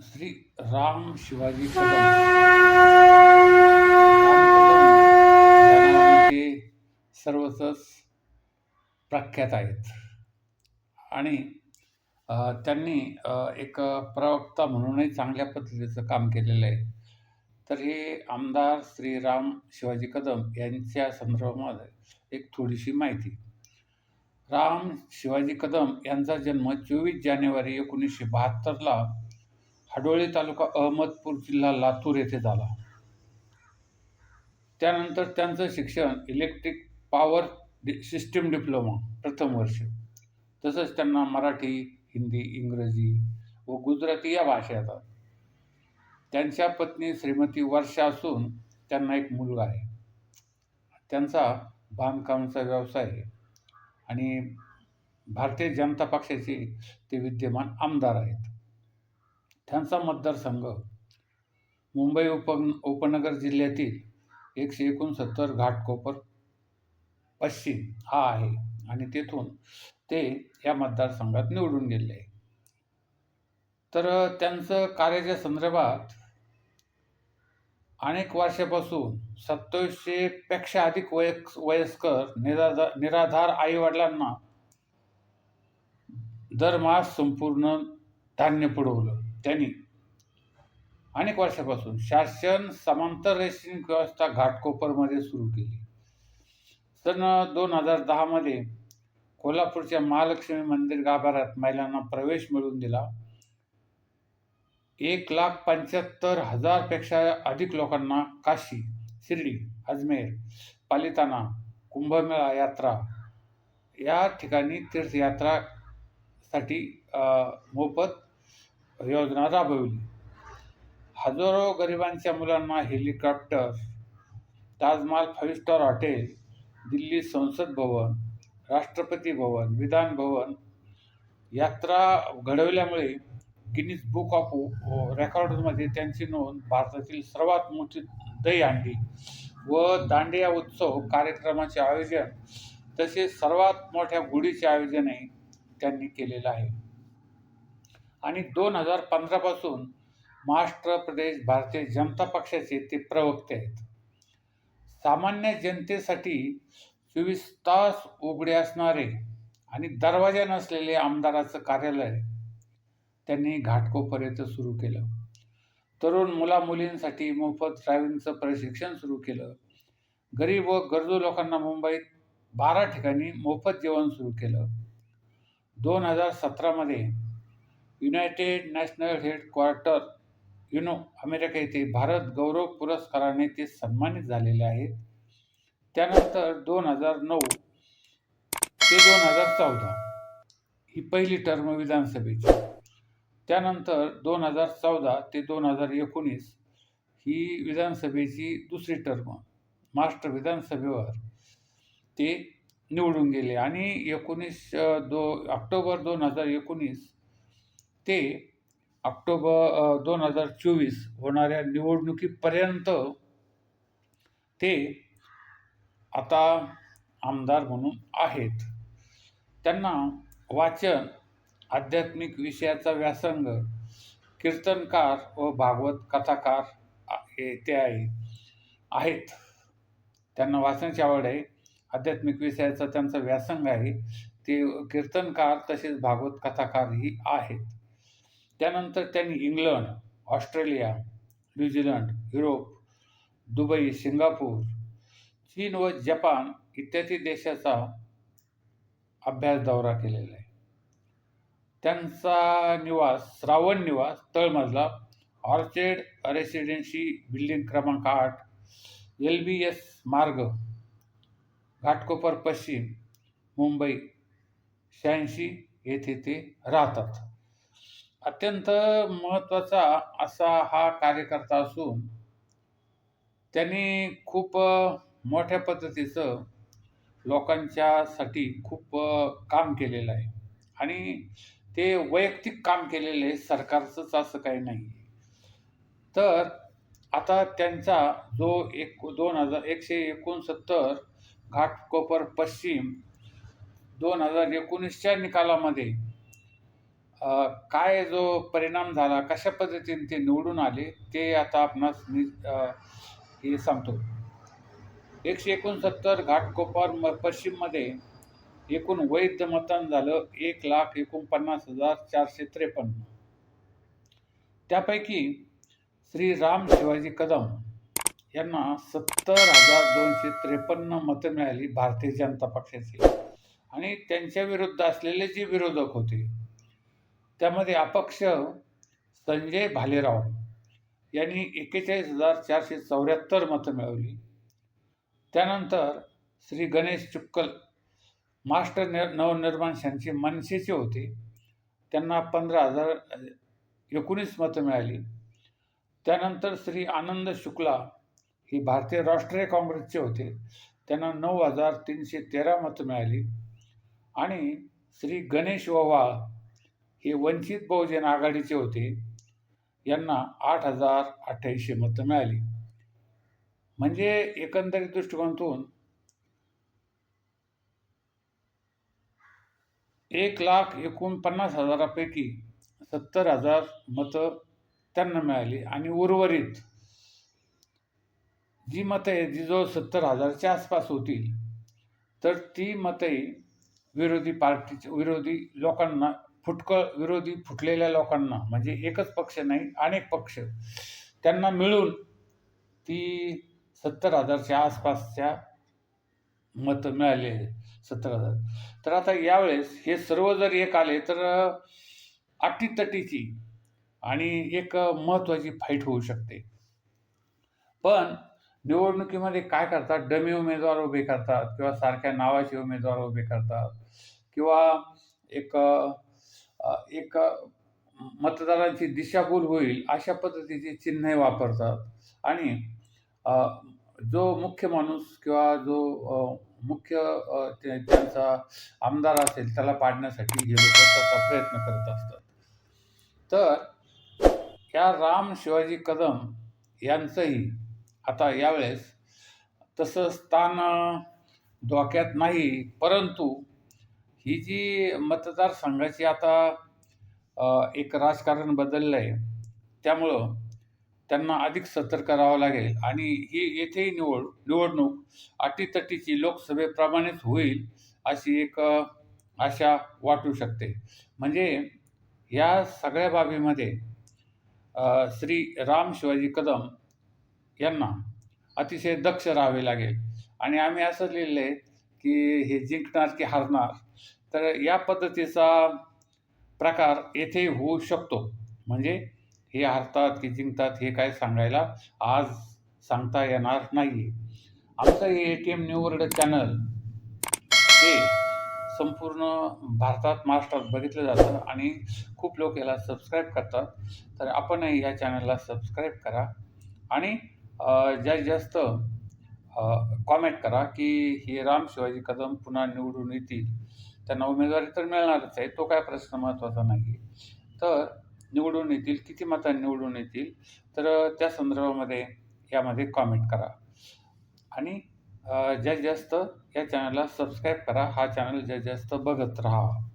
श्री राम शिवाजी कदम. राम ते प्रख्यात आहेत. आणि त्यांनी एक प्रवक्ता म्हणूनही चांगल्या पद्धतीचं काम केलेलं आहे. तर हे आमदार श्री राम शिवाजी कदम यांच्या संदर्भामध्ये एक थोडीशी माहिती. राम शिवाजी कदम यांचा जन्म चोवीस जानेवारी एकोणीसशे बहात्तरला हडोळी तालुका अहमदपूर जिल्हा लातूर येथे झाला. त्यानंतर त्यांचं शिक्षण इलेक्ट्रिक पॉवर डि सिस्टीम डिप्लोमा प्रथम वर्ष. तसंच त्यांना मराठी हिंदी इंग्रजी व गुजराती या भाषा येतात. त्यांच्या पत्नी श्रीमती वर्षा असून त्यांना एक मुलगा आहे. त्यांचा बांधकामाचा व्यवसाय आहे आणि भारतीय जनता पक्षाचे ते विद्यमान आमदार आहेत. त्यांचा मतदारसंघ मुंबई उप उपनगर जिल्ह्यातील एकशे एकोणसत्तर घाटकोपर पश्चिम हा आहे आणि तेथून ते या मतदारसंघात निवडून गेले. आहे तर त्यांचं कार्याच्या संदर्भात अनेक वर्षापासून सत्तावीसशेपेक्षा अधिक वयस्क वयस्कर निराधार निराधार आईवडिलांना दरमास संपूर्ण धान्य पुरवलं. त्यांनी अनेक वर्षापासून शासन समांतर रेशनिंग व्यवस्था घाटकोपरमध्ये सुरू केली. सन दोन हजार दहामध्ये कोल्हापूरच्या महालक्ष्मी मंदिर गाभाऱ्यात महिलांना प्रवेश मिळवून दिला. एक लाख पंच्याहत्तर हजारपेक्षा अधिक लोकांना काशी शिर्डी अजमेर पालिताना कुंभमेळा यात्रा या ठिकाणी तीर्थयात्रासाठी मोफत योजना राबवली हजारो गरिबांच्या मुलांना helicopter Taj Mahal five star hotel Delhi Sansad Bhavan Rashtrapati Bhavan Vidhan Bhavan यात्रा घडवल्यामुळे गिनीज बुक ऑफ रेकॉर्डमध्ये त्यांची नोंद भारतातील सर्वात मोठी दही आणली व दांडिया उत्सव कार्यक्रमाचे आयोजन तसेच सर्वात मोठ्या गुढीचे आयोजनही त्यांनी केलेलं आहे. आणि दोन हजार पंधरापासून महाराष्ट्र प्रदेश भारतीय जनता पक्षाचे ते प्रवक्ते आहेत. सामान्य जनतेसाठी चोवीस तास उघडे असणारे आणि दरवाजा नसलेले आमदाराचं कार्यालय त्यांनी घाटकोपर्यंत सुरू केलं. तरुण मुलामुलींसाठी मोफत ड्रायव्हिंगचं प्रशिक्षण सुरू केलं. गरीब व गरजू लोकांना मुंबईत बारा ठिकाणी मोफत जेवण सुरू केलं. दोन हजार सतरामध्ये united national headquarter UNO America येथे भारत गौरव पुरस्काराने ते सन्मानित झालेले आहेत. त्यानंतर दोन हजार नऊ ते दोन हजार चौदा ही पहिली टर्म विधानसभेची. त्यानंतर दोन हजार चौदा ते दोन हजार एकोणीस ही विधानसभेची दुसरी टर्म महाराष्ट्र विधानसभेवर ते निवडून गेले आणि एकोणीस दो ऑक्टोबर दोन हजार एकोणीस ते ऑक्टोबर दोन हजार चोवीस होणाऱ्या निवडणुकीपर्यंत ते आता आमदार म्हणून आहेत. त्यांना वाचन आध्यात्मिक विषयाचा व्यासंग कीर्तनकार व भागवत कथाकार हे ते आहे आहेत. त्यांना वाचनाची आवड आहे आध्यात्मिक विषयाचा त्यांचा व्यासंग आहे ते कीर्तनकार तसेच भागवत कथाकारही आहेत. त्यानंतर त्यांनी England Australia New Zealand Europe Dubai Singapore चीन व जपान इत्यादी देशाचा अभ्यास दौरा केलेला आहे. त्यांचा निवास श्रावण निवास तळमजला. ऑर्चेड रेसिडेन्सी बिल्डिंग क्रमांक आठ एल बी एस मार्ग घाटकोपर पश्चिम मुंबई शहाऐंशी येथे ते राहतात. अत्यंत महत्त्वाचा असा हा कार्यकर्ता असून त्यांनी खूप मोठ्या पद्धतीचं लोकांच्यासाठी खूप काम केलेलं आहे. आणि ते वैयक्तिक काम केलेलं आहे सरकारचंच असं काही नाही. तर आता त्यांचा जो एक दोन हजार एकशे एकोणसत्तर घाटकोपर पश्चिम दोन हजार एकोणीसच्या निकालामध्ये काय जो परिणाम झाला, कशा पद्धतीने ते निवडून आले, ते आता आपणास मी हे सांगतो. 169 घाटकोपर म पश्चिममध्ये एकूण वैध मतदान झालं 1,49,453. त्यापैकी श्री राम शिवाजी कदम यांना 70,253 मतं मिळाली भारतीय जनता पक्षाची आणि त्यांच्या विरुद्ध असलेले जे विरोधक होते, त्यामध्ये अपक्ष संजय भालेराव यांनी 41,474 मतं मिळवली. त्यानंतर श्री गणेश चुक्कल मास्टर न नवनिर्माण सेनेचे मनसेचे होते. त्यांना 15,019 मतं मिळाली. त्यानंतर श्री आनंद शुक्ला हे भारतीय राष्ट्रीय काँग्रेसचे होते. त्यांना 9,313 मतं मिळाली आणि श्री गणेश ओव्हाळ हे वंचित बहुजन आघाडीचे होते. यांना 8,088 मतं मिळाली. म्हणजे एकंदरीत दृष्टिकोनातून 1,49,000 पैकी 70,000 मतं त्यांना मिळाली आणि उर्वरित जी मतं आहे जी जवळ 70,000च्या आसपास होतील, तर ती मते विरोधी पार्टीच्या विरोधी लोकांना फुटकळ विरोधी फुटलेल्या लोकांना म्हणजे एकच पक्ष नाही, अनेक पक्ष त्यांना मिळून ती 70,000च्या आसपासच्या मतं मिळाले सत्तर हजार तर आता यावेळेस हे सर्व जर एक आले, तर अटीतटीची आणि एक महत्त्वाची फाईट होऊ शकते. पण निवडणुकीमध्ये काय करतात, डमी उमेदवार उभे करतात किंवा सारख्या नावाचे उमेदवार उभे करतात किंवा एक एक मतदारांची दिशाभूल होईल अशा पद्धतीची चिन्हे वापरतात आणि जो मुख्य माणूस किंवा जो मुख्य ते त्यांचा आमदार असेल त्याला पाडण्यासाठी हे लोक त्याचा प्रयत्न करत असतात. तर या राम शिवाजी कदम यांचंही आता यावेळेस तसं स्थान धोक्यात नाही. परंतु ही जी मतदारसंघाची आता एक राजकारण बदललं आहे. त्यामुळं त्यांना अधिक सतर्क राहावं लागेल आणि ही येथेही निवड निवडणूक अटीतटीची लोकसभेप्रमाणेच होईल अशी एक आशा वाटू शकते. म्हणजे या सगळ्या बाबीमध्ये श्री राम शिवाजी कदम यांना अतिशय दक्ष राहावे लागेल आणि आम्ही असं लिहिलं आहे, की हे जिंकणार की हारणार. तर या पद्धतीचा प्रकार येथे होऊ शकतो. म्हणजे हे हारतात की जिंकतात हे काय सांगायला आज सांगता येणार नाही. आमचं हे ए-टी-एम न्यूवर्ल्ड चॅनल हे संपूर्ण भारतात, महाराष्ट्रात बघितलं जातं आणि खूप लोक याला सबस्क्राईब करतात. तर आपणही या चॅनलला सबस्क्राईब करा आणि अ, जास्तीत जास्त कॉमेंट करा, की हे राम शिवाजी कदम पुन्हा निवडून येतील. त्यांना उमेदवारी तर मिळणारच आहे, तो काय प्रश्न महत्त्वाचा नाही. तर निवडून येतील, किती मतांनी निवडून येतील, तर त्या संदर्भामध्ये यामध्ये कॉमेंट करा आणि जास्तीत जास्त या चॅनलला सबस्क्राईब करा. हा चॅनल जास्तीत जास्त बघत राहा.